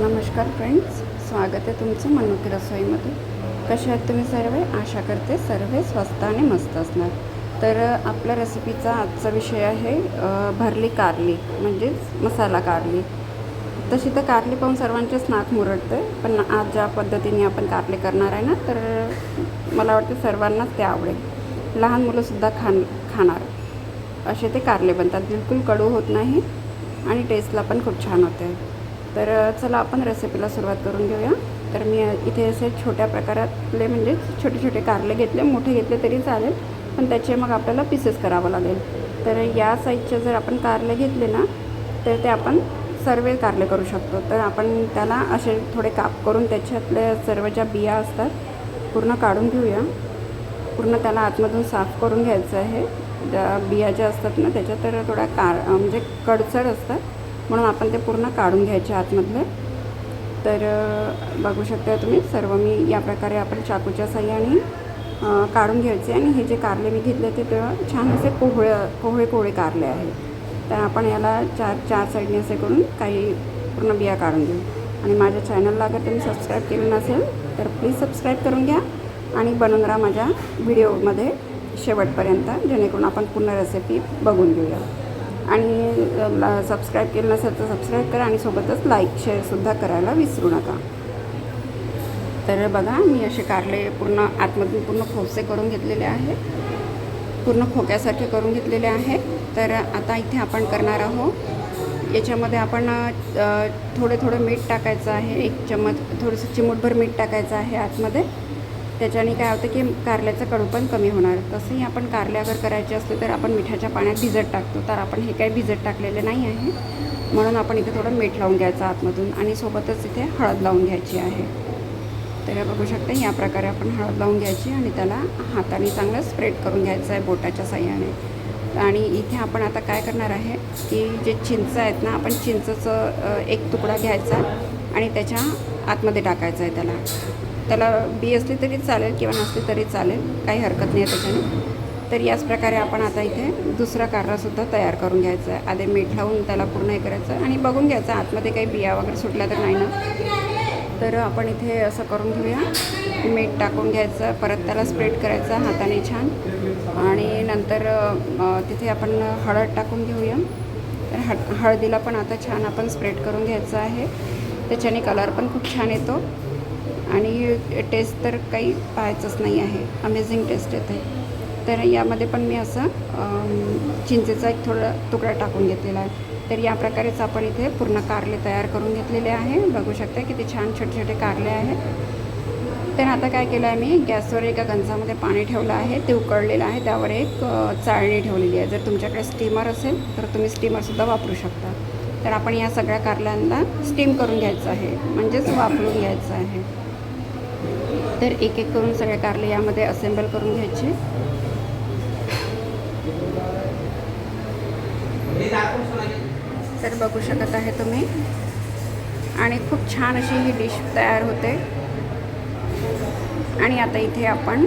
नमस्कार फ्रेंड्स स्वागत आहे तुमचं मनमुखी रसोईमध्ये. कसे आहेत तुम्ही सर्व? आशा करते सर्व स्वस्त आणि मस्त असणार. तर आपल्या रेसिपीचा आजचा विषय आहे भरली कारली म्हणजेच मसाला कारली. तशी तर कारली पाहून सर्वांचेच नाक मुरडते पण आज ज्या पद्धतीने आपण कारली करणार आहे ना तर मला वाटतं सर्वांनाच ते आवडेल. लहान मुलंसुद्धा खान खाणार. असे ते कारले बनतात. बिलकुल कडू होत नाही आणि टेस्टला पण खूप छान होते तर चला आपण रेसिपीला सुरुवात करून घेऊया. तर मी इथे असे छोट्या प्रकारातले म्हणजे छोटे छोटे कारले घेतले मोठे घेतले तरी चालेल. पण त्याचे मग आपल्याला पीसेस करावं लागेल. तर या साईजचे जर आपण कारले घेतले ना तर ते आपण सर्व कारले करू शकतो. तर आपण त्याला असे थोडे काप करून त्याच्यातल्या सर्व ज्या बिया असतात पूर्ण काढून घेऊया. पूर्ण त्याला आतमधून साफ करून घ्यायचं आहे. ज्या बिया ज्या असतात ना त्याच्या तर थोड्या कार म्हणजे कडसर असतात. म्हणून आपण ते पूर्ण काढून घ्यायचे आतमधले. तर बघू शकता तुम्ही सर्व मी या प्रकारे आपण चाकूच्या साह्याने काढून घ्यायचे आणि हे जे कारले मी घेतले ते तेव्हा छान असे कोहळे कोहळे कोहळे कारले आहेत. तर आपण याला चार चार साईडने असे करून काही पूर्ण बिया काढून घेऊ. आणि माझ्या चॅनलला अगर तुम्ही सबस्क्राईब केलं नसेल तर प्लीज सबस्क्राईब करून घ्या आणि बनवून राहा माझ्या व्हिडिओमध्ये शेवटपर्यंत जेणेकरून आपण पूर्ण रेसिपी बघून घेऊया. आणि सबस्क्राईब केलं नसेल तर सबस्क्राईब करा आणि सोबतच लाईक शेअरसुद्धा करायला विसरू नका. तर बघा मी असे कारले पूर्ण आतमधून पूर्ण खोसे करून घेतलेले आहे. पूर्ण खोक्यासारखे करून घेतलेले आहे. तर आता इथे आपण करणार आहोत. याच्यामध्ये आपण अ, थोडे थोडं मीठ टाकायचं आहे. एक चम्मच थोडंसं चिमूटभर मीठ टाकायचं आहे आतमध्ये. त्याच्याने काय होतं की कारल्याचं कडू पण कमी होणार. तसंही आपण कारले अगर करायचे असले तर आपण मिठाच्या पाण्यात भिजत टाकतो. तर आपण हे काही भिजत टाकलेले नाही आहे. म्हणून आपण इथे थोडं मीठ लावून घ्यायचं आतमधून आणि सोबतच इथे हळद लावून घ्यायची आहे. तर बघू शकता या प्रकारे आपण हळद लावून घ्यायची आणि त्याला हाताने चांगलं स्प्रेड करून घ्यायचं आहे बोटाच्या साह्याने. आणि इथे आपण आता काय करणार आहे की जे चिंच आहेत ना आपण चिंचचं एक तुकडा घ्यायचा आणि त्याच्या आतमध्ये टाकायचं आहे त्याला. त्याला बी असली तरी चालेल किंवा नसली तरी चालेल काही हरकत नाही आहे त्याच्याने. तर याच प्रकारे आपण आता इथे दुसरा कारलासुद्धा तयार करून घ्यायचा आहे. आधी मीठ लावून त्याला पूर्ण हे करायचं आणि बघून घ्यायचं आतमध्ये काही बिया वगैरे सुटल्या तर नाही ना. तर आपण इथे असं करून घेऊया. मीठ टाकून घ्यायचं परत त्याला स्प्रेड करायचं हाताने छान. आणि नंतर तिथे आपण हळद टाकून घेऊया. तर हळ हळदीला पण आता छान आपण स्प्रेड करून घ्यायचं आहे. त्याच्याने कलर पण खूप छान येतो. आणि टेस्ट तर काही पाहायचंच नाही आहे. अमेझिंग टेस्ट येते तर यामध्ये पण मी असं चिंचेचा एक थोडा तुकडा टाकून घेतलेला आहे. तर या प्रकारेच आपण इथे पूर्ण कारले तयार करून घेतलेले आहे. बघू शकता किती छान छोटे छोटे कारले आहेत तर आता काय केलं आहे मी? गॅसवर एका गंजामध्ये पाणी ठेवलं आहे. ते उकळलेलं आहे. त्यावर एक चाळणी ठेवलेली आहे. जर तुमच्याकडे स्टीमर असेल तर तुम्ही स्टीमरसुद्धा वापरू शकता. तर आपण या सगळ्या कारल्यांना स्टीम करून घ्यायचं आहे. म्हणजेच वापरून घ्यायचं आहे. तर एक एक करून सगळे कारले यामध्ये असेंबल करून घ्यायचे. तर बघू शकत आहे तुम्ही. आणि खूप छान अशी ही डिश तयार होते. आणि आता इथे आपण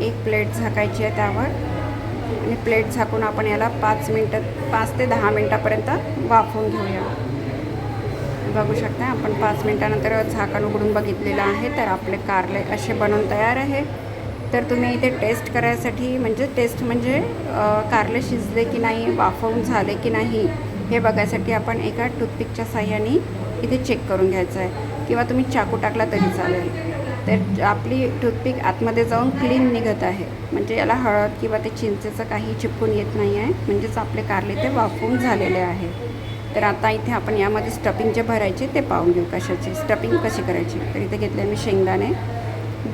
एक प्लेट झाकायची आहे त्यावर. आणि प्लेट झाकून आपण याला पाच मिनटं पाच ते दहा मिनटापर्यंत वाफवून घेऊया. बघू शकता. आपण पाच मिनटानंतर झाकण उघडून बघितलेलं आहे. तर आपले कारले असे बनवून तयार आहे. तर तुम्ही इथे टेस्ट करायसाठी म्हणजे टेस्ट म्हणजे कारले शिजले की नाही वाफवून झाले की नाही हे बघायसाठी आपण एका टूथपिकच्या साह्याने इथे चेक करून घ्यायचं आहे किंवा तुम्ही चाकू टाकला तरी चालेल. तर आपली टूथपिक आतमध्ये जाऊन क्लीन निघत आहे. म्हणजे याला हळद किंवा ते चिंचेचं काही चिपकून येत नाही आहे म्हणजेच आपले कारले ते वाफवून झालेले आहे. तर आता इथे आपण यामध्ये स्टफिंग जे भरायचे ते पाहून घेऊ कशाची. स्टफिंग कशी करायची? तर इथे घेतले मी शेंगदाणे.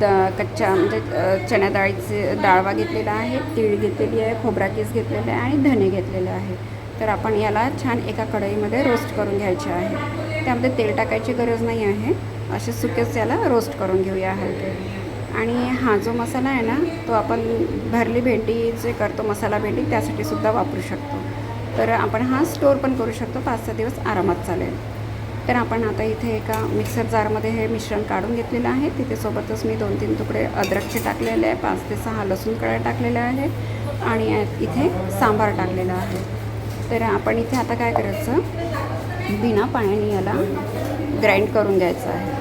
द कच्च्या म्हणजे चण्या डाळीचे डाळवा घेतलेला आहे तीळ घेतलेली आहे खोबरा केस घेतलेला आहे आणि धने घेतलेले आहे. तर आपण याला छान एका कढईमध्ये रोस्ट करून घ्यायचे आहे. त्यामध्ये तेल टाकायची गरज नाही आहे. असे सुकेच याला रोस्ट करून घेऊया हलके. आणि हा जो मसाला आहे ना तो आपण भरली भेंडी जे करतो मसाला भेंडी त्यासाठी सुद्धा वापरू शकतो. तर आपण हा स्टोर पण करू शकतो. पाच सहा दिवस आरामात चालेल. तर आपण आता इथे एका मिक्सर जारमध्ये हे मिश्रण काढून घेतलेलं आहे. तिथे सोबतच मी दोन तीन तुकडे अद्रकचे टाकलेले आहे. पाच ते सहा लसूण कळ्या टाकलेल्या आहे. आणि इथे सांबार टाकलेला आहे. तर आपण इथे आता काय करायचं? बिना पाण्याने याला ग्राइंड करून घ्यायचं आहे.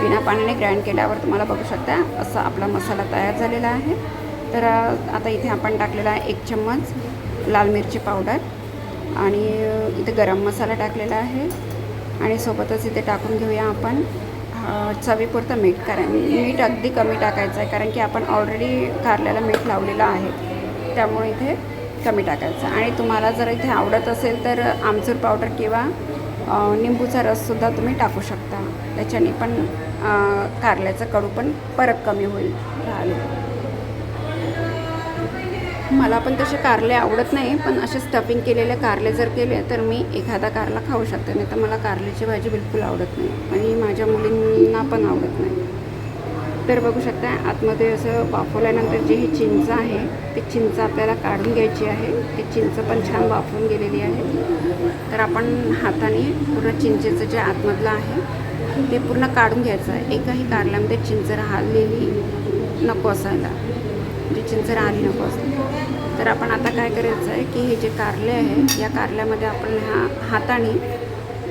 बिना पाण्याने ग्राइंड केल्यावर तुम्हाला बघू शकता असा आपला मसाला तयार झालेला आहे. तर आता इथे आपण टाकलेला आहे एक चम्मच लाल मिरची पावडर. आणि इथे गरम मसाला टाकलेला आहे. आणि सोबतच इथे टाकून घेऊया आपण चवीपुरतं मीठ. कारण मीठ अगदी कमी टाकायचं आहे कारण की आपण ऑलरेडी कारल्याला मीठ लावलेलं आहे. त्यामुळे इथे कमी टाकायचं आणि तुम्हाला जर इथे आवडत असेल तर आमचूर पावडर किंवा निंबूचा रससुद्धा तुम्ही टाकू शकता. त्याच्याने पण कारल्याचं कडू पण परत कमी होईल. राहिले मला पण तसे कारले आवडत नाही पण असे स्टफिंग केलेले कारले जर केले तर मी एखादा कारला खाऊ शकते नाही तर मला कारल्याची भाजी बिलकुल आवडत नाही आणि माझ्या मुलींना पण आवडत नाही. तर बघू शकता आतमध्ये असं वाफवल्यानंतर जी ही चिंच आहे ती चिंच आपल्याला काढून घ्यायची आहे. ती चिंच पण छान वाफवून गेलेली आहे. तर आपण हाताने पूर्ण चिंचेचं जे आतमधलं आहे ते पूर्ण काढून घ्यायचं आहे. एकाही कारल्यामध्ये चिंच राहिलेली नको असायला. म्हणजे चिंच नको असते तर आपण आता काय करायचं आहे की हे जे कारले आहे या कारल्यामध्ये आपण ह्या हाताने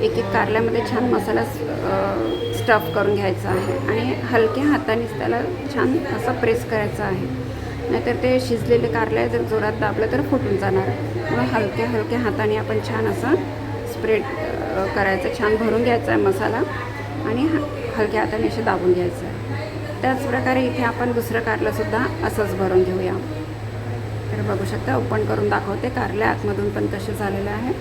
एक एक कारल्यामध्ये छान मसाला स्टफ करून घ्यायचा आहे. आणि हलक्या हातानेच त्याला छान असं प्रेस करायचं आहे. नाहीतर ते शिजलेले कारले जर जोरात दाबलं तर फुटून जाणार. म्हणून हलक्या हलक्या हाताने आपण छान असं स्प्रेड करायचं. छान भरून घ्यायचा आहे मसाला आणि ह हलक्या हाताने असे दाबून घ्यायचं आहे. त्याचप्रकारे इथे आपण दुसरं कारलंसुद्धा असंच भरून घेऊया. तर बघू शकता ओपन करून दाखवते. कारले आतमधून पण कसे झालेलं आहे.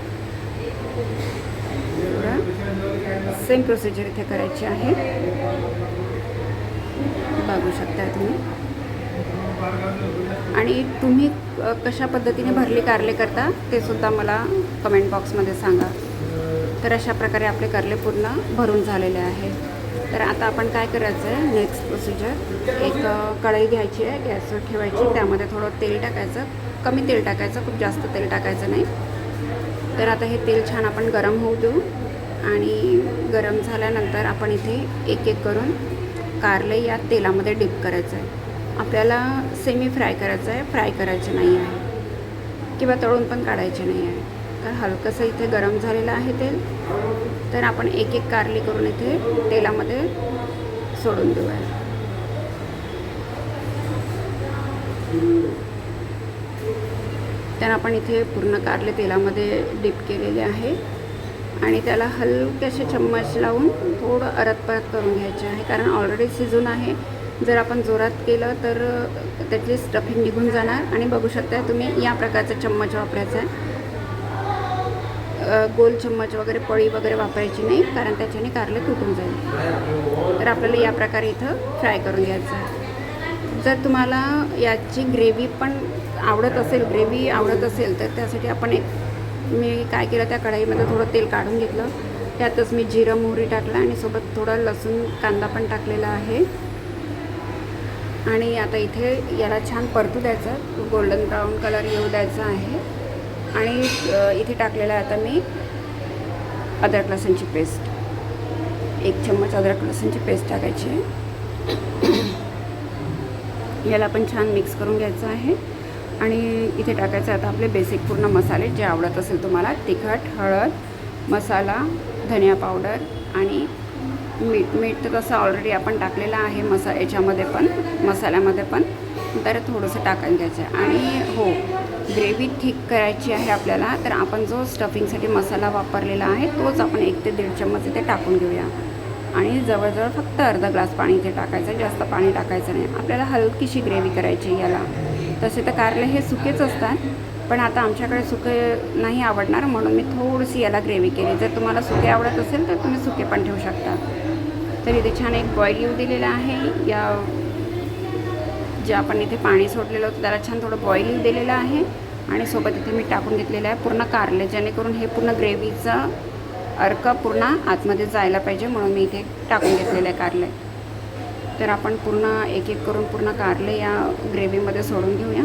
सेम प्रोसिजर इथे करायची आहे. बघू शकता तुम्ही. आणि तुम्ही कशा पद्धतीने भरली कारले करता ते सुद्धा मला कमेंट बॉक्समध्ये सांगा. तर अशा प्रकारे आपले कारले पूर्ण भरून झालेले आहे. तर आता आपण काय करायचं आहे? नेक्स्ट प्रोसिजर एक कढई घ्यायची आहे गॅसवर ठेवायची. त्यामध्ये थोडं तेल टाकायचं. कमी तेल टाकायचं खूप जास्त तेल टाकायचं नाही. तर आता हे तेल छान आपण गरम होऊ देऊ. आणि गरम झाल्यानंतर आपण इथे एक एक करून कारले या तेलामध्ये डिप करायचं आहे. आपल्याला सेमी फ्राय करायचं आहे. फ्राय करायचे नाही आहे. किंवा तळून पण काढायचे नाही आहे. तर हलकंसं इथे गरम झालेलं आहे तेल. तर आपण एक एक कारली करून इथे तेलामध्ये सोडून देऊया. तर आपण इथे पूर्ण कारले तेलामध्ये डिप केलेले आहे. आणि त्याला हलकेसे चम्मच लावून थोडं अरत परत करून घ्यायचे आहे. कारण ऑलरेडी शिजून आहे. जर आपण जोरात केलं तर त्याची स्टफिंग निघून जाणार. आणि बघू शकता तुम्ही या प्रकारचा चम्मच वापरायचा आहे. गोल चम्मच वगैरे पळी वगैरे वापरायची नाही कारण त्याच्याने कारले तुटून जाईल. तर आपल्याला या प्रकारे इथं फ्राय करून घ्यायचं आहे. जर तुम्हाला याची ग्रेव्ही पण आवडत असेल ग्रेव्ही आवडत असेल तर त्यासाठी आपण एक मी काय केलं त्या कढाईमध्ये थोडं तेल काढून घेतलं. त्यातच मी जिरं मोहरी टाकलं आणि सोबत थोडं लसूण कांदा पण टाकलेला आहे. आणि आता इथे याला छान परतू द्यायचं. गोल्डन ब्राऊन कलर येऊ द्यायचा आहे. आणि इथे टाकलेलं आहे आता मी अद्रक लसूणची पेस्ट. एक चम्मच अद्रक लसूणची पेस्ट टाकायची याला पण छान मिक्स करून घ्यायचं आहे. आणि इथे टाकायचं आहे आता आपले बेसिक पूर्ण मसाले जे आवडत असेल तुम्हाला. तिखट हळद मसाला धनिया पावडर आणि मीठ. मीठ तर तसं ऑलरेडी आपण टाकलेलं आहे मसा याच्यामध्ये पण मसाल्यामध्ये पण. तर थोडंसं टाकून घ्यायचं आहे. आणि हो ग्रेव्ही ठीक करायची आहे आपल्याला तर आपण जो स्टफिंगसाठी मसाला वापरलेला आहे तोच आपण एक ते दीड चम्मच इथे टाकून घेऊया. आणि जवळजवळ फक्त अर्धा ग्लास पाणी इथे टाकायचं आहे जास्त पाणी टाकायचं नाही. आपल्याला हलकीशी ग्रेव्ही करायची आहे याला. तसे तर कारले हे सुकेच असतात पण आता आमच्याकडे सुके नाही आवडणार म्हणून मी थोडीशी याला ग्रेव्ही केली. जर तुम्हाला सुके आवडत असेल तर तुम्ही सुके पण ठेवू शकता. तर इथे छान एक बॉईल येऊ दिलेला आहे. या जे आपण इथे पाणी सोडलेलं होतं त्याला छान थोडं बॉईल दिलेलं आहे. आणि सोबत इथे मी टाकून घेतलेलं आहे पूर्ण कारले जेणेकरून हे पूर्ण ग्रेव्हीचं अर्क पूर्ण आतमध्ये जायला पाहिजे म्हणून मी इथे टाकून घेतलेलं आहे कारले. तर आपण पूर्ण एक एक करून पूर्ण कारले या ग्रेव्हीमध्ये सोडून घेऊया.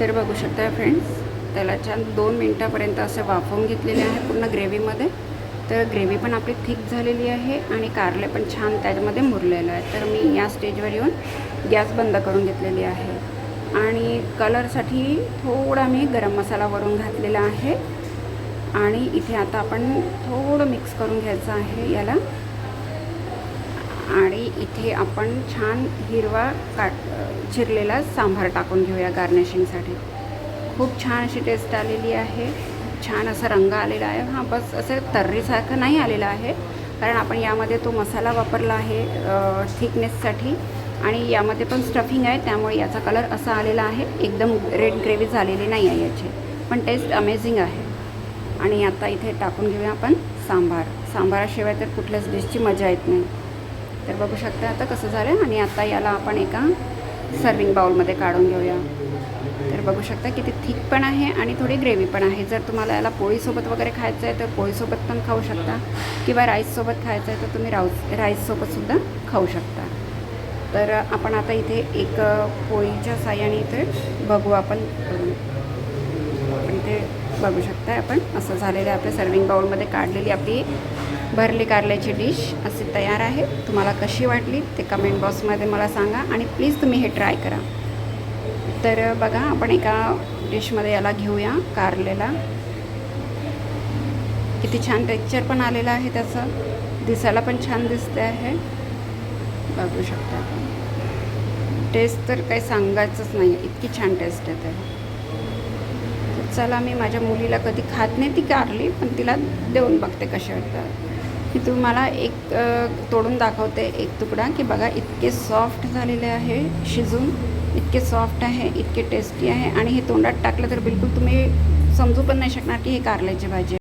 तर बघू शकता फ्रेंड्स त्याला छान दोन मिनटापर्यंत असे वाफवून घेतलेले आहे पूर्ण ग्रेव्हीमध्ये. तर ग्रेव्ही पण आपली थिक झालेली आहे आणि कारले पण छान त्याच्यामध्ये मुरलेलं आहे तर मी या स्टेजवर येऊन गॅस बंद करून घेतलेली आहे. आणि कलरसाठी थोडा मी गरम मसाला वरून घातलेला आहे. आणि इथे आता आपण थोडं मिक्स करून घ्यायचं आहे याला. आणि इथे आपण छान हिरवा काट चिरलेला सांभार टाकून घेऊया गार्निशिंगसाठी. खूप छान अशी टेस्ट आलेली आहे. छान असा रंग आलेला आहे. हां बस असं तर्रीसारखं नाही आलेलं आहे. कारण आपण यामध्ये तो मसाला वापरला आहे थिकनेससाठी आणि यामध्ये पण स्टफिंग आहे. त्यामुळे याचा कलर असा आलेला आहे. एकदम रेड ग्रेव्ही झालेली नाही आहे याची. पण टेस्ट अमेझिंग आहे. आणि आता इथे टाकून घेऊया आपण सांबार. सांबाराशिवाय तर कुठल्याच डिशची मजा येत नाही. तर बघू शकता आता कसं झालं आणि आता याला आपण एका सर्विंग बाउलमध्ये काढून घेऊया. बघू शकता किती थिक पण आहे आणि थोडी ग्रेव्ही पण आहे. जर तुम्हाला याला पोळीसोबत वगैरे खायचं आहे तर पोळीसोबत पण खाऊ शकता किंवा राईससोबत खायचं आहे तर तुम्ही राऊस राईससोबतसुद्धा खाऊ शकता. तर आपण आता इथे एक पोळीच्या साह्याने इथे बघू आपण आपण इथे बघू शकता आपण. असं झालेलं आहे आपल्या सर्विंग बाउलमध्ये काढलेली आपली भरली कारल्याची डिश अशी तयार आहे. तुम्हाला कशी वाटली ते कमेंट बॉक्समध्ये मला सांगा आणि प्लीज तुम्ही हे ट्राय करा. तर बघा आपण एका डिशमध्ये याला घेऊया कारलेला. किती छान टेक्स्चर पण आलेलं आहे त्याचं. दिसायला पण छान दिसते आहे. बघू शकता आपण. टेस्ट तर काही सांगायचंच नाही इतकी छान टेस्ट येते. चला मी माझ्या मुलीला कधी खात नाही ती कारली पण तिला देऊन बघते कसे वाटतात. मी तुम्हाला एक तोडून दाखवते एक तुकडा की बघा इतके सॉफ्ट झालेले आहे शिजून इतके सॉफ्ट आहे इतके टेस्टी आहे आणि हे तोंडात टाकलं तर बिलकुल तुम्ही समजू पण नाही शकणार की हे कारल्याची भाजी